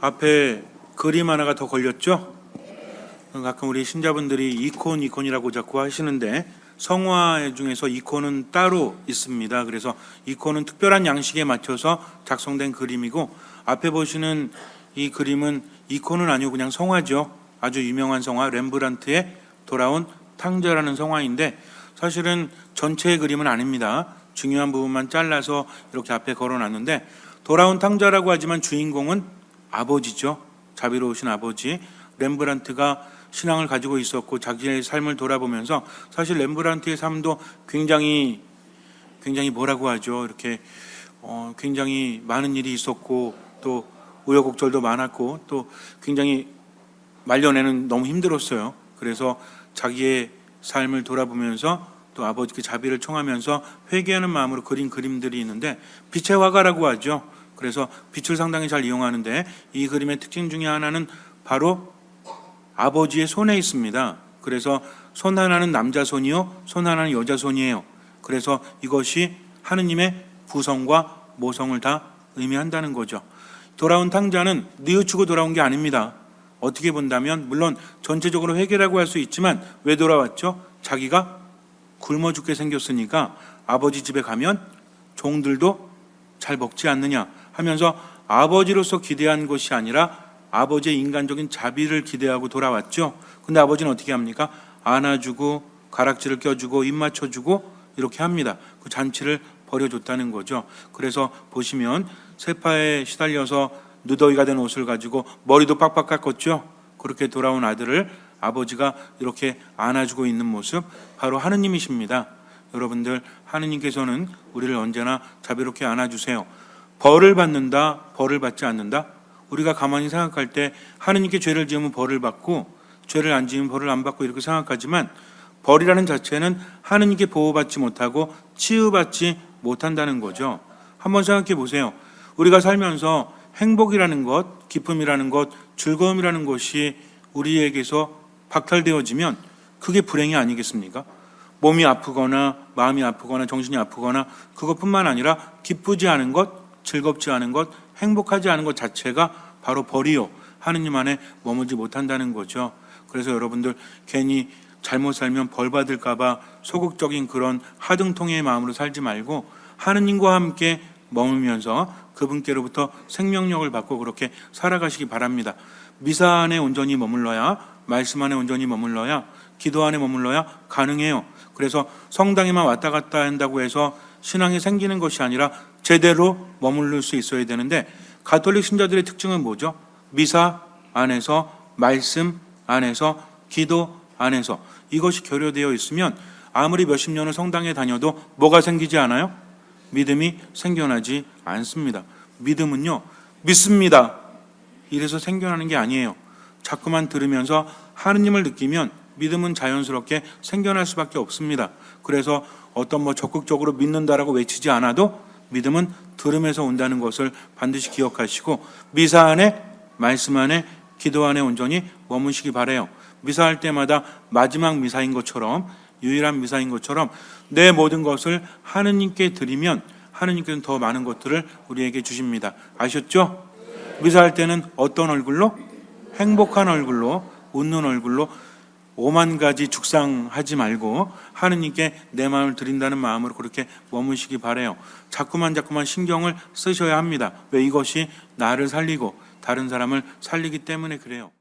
앞에 그림 하나가 더 걸렸죠? 가끔 우리 신자분들이 이콘 이콘이라고 자꾸 하시는데 성화 중에서 이콘은 따로 있습니다. 그래서 이콘은 특별한 양식에 맞춰서 작성된 그림이고 앞에 보시는 이 그림은 이콘은 아니고 그냥 성화죠. 아주 유명한 성화 렘브란트의 돌아온 탕자라는 성화인데 사실은 전체의 그림은 아닙니다. 중요한 부분만 잘라서 이렇게 앞에 걸어놨는데 돌아온 탕자라고 하지만 주인공은 아버지죠. 자비로우신 아버지 렘브란트가 신앙을 가지고 있었고 자기의 삶을 돌아보면서 사실 렘브란트의 삶도 굉장히 굉장히 뭐라고 하죠. 이렇게 어, 굉장히 많은 일이 있었고 또 우여곡절도 많았고 또 굉장히 말년에는 너무 힘들었어요. 그래서 자기의 삶을 돌아보면서 또 아버지께 자비를 청하면서 회개하는 마음으로 그린 그림들이 있는데 빛의 화가라고 하죠. 그래서 빛을 상당히 잘 이용하는데 이 그림의 특징 중에 하나는 바로 아버지의 손에 있습니다. 그래서 손 하나는 남자 손이요, 손 하나는 여자 손이에요. 그래서 이것이 하느님의 부성과 모성을 다 의미한다는 거죠. 돌아온 탕자는 뉘우치고 돌아온 게 아닙니다. 어떻게 본다면 물론 전체적으로 회개라고 할 수 있지만 왜 돌아왔죠? 자기가 굶어 죽게 생겼으니까 아버지 집에 가면 종들도 잘 먹지 않느냐 하면서 아버지로서 기대한 것이 아니라 아버지의 인간적인 자비를 기대하고 돌아왔죠. 근데 아버지는 어떻게 합니까? 안아주고 가락지를 껴주고 입 맞춰주고 이렇게 합니다. 그 잔치를 버려줬다는 거죠. 그래서 보시면 세파에 시달려서 누더기가 된 옷을 가지고 머리도 빡빡 깎았죠. 그렇게 돌아온 아들을 아버지가 이렇게 안아주고 있는 모습 바로 하느님이십니다. 여러분들 하느님께서는 우리를 언제나 자비롭게 안아주세요. 벌을 받는다, 벌을 받지 않는다. 우리가 가만히 생각할 때 하느님께 죄를 지으면 벌을 받고 죄를 안 지으면 벌을 안 받고 이렇게 생각하지만 벌이라는 자체는 하느님께 보호받지 못하고 치유받지 못한다는 거죠. 한번 생각해 보세요. 우리가 살면서 행복이라는 것, 기쁨이라는 것, 즐거움이라는 것이 우리에게서 박탈되어지면 그게 불행이 아니겠습니까? 몸이 아프거나 마음이 아프거나 정신이 아프거나 그것뿐만 아니라 기쁘지 않은 것, 즐겁지 않은 것, 행복하지 않은 것 자체가 바로 벌이요. 하느님 안에 머물지 못한다는 거죠. 그래서 여러분들 괜히 잘못 살면 벌 받을까봐 소극적인 그런 하등통의 마음으로 살지 말고 하느님과 함께 머물면서 그분께로부터 생명력을 받고 그렇게 살아가시기 바랍니다. 미사 안에 온전히 머물러야 말씀 안에 온전히 머물러야 기도 안에 머물러야 가능해요. 그래서 성당에만 왔다 갔다 한다고 해서 신앙이 생기는 것이 아니라 제대로 머무를 수 있어야 되는데 가톨릭 신자들의 특징은 뭐죠? 미사 안에서 말씀 안에서 기도 안에서 이것이 결여되어 있으면 아무리 몇십 년을 성당에 다녀도 뭐가 생기지 않아요? 믿음이 생겨나지 않습니다. 믿음은요, 믿습니다. 이래서 생겨나는 게 아니에요. 자꾸만 들으면서 하느님을 느끼면 믿음은 자연스럽게 생겨날 수밖에 없습니다. 그래서 어떤 뭐 적극적으로 믿는다라고 외치지 않아도 믿음은 들음에서 온다는 것을 반드시 기억하시고 미사 안에 말씀 안에 기도 안에 온전히 머무시기 바래요. 미사할 때마다 마지막 미사인 것처럼 유일한 미사인 것처럼 내 모든 것을 하느님께 드리면 하느님께는 더 많은 것들을 우리에게 주십니다. 아셨죠? 미사할 때는 어떤 얼굴로? 행복한 얼굴로, 웃는 얼굴로 오만 가지 죽상하지 말고 하느님께 내 마음을 드린다는 마음으로 그렇게 머무시기 바래요. 자꾸만 자꾸만 신경을 쓰셔야 합니다. 왜 이것이 나를 살리고 다른 사람을 살리기 때문에 그래요.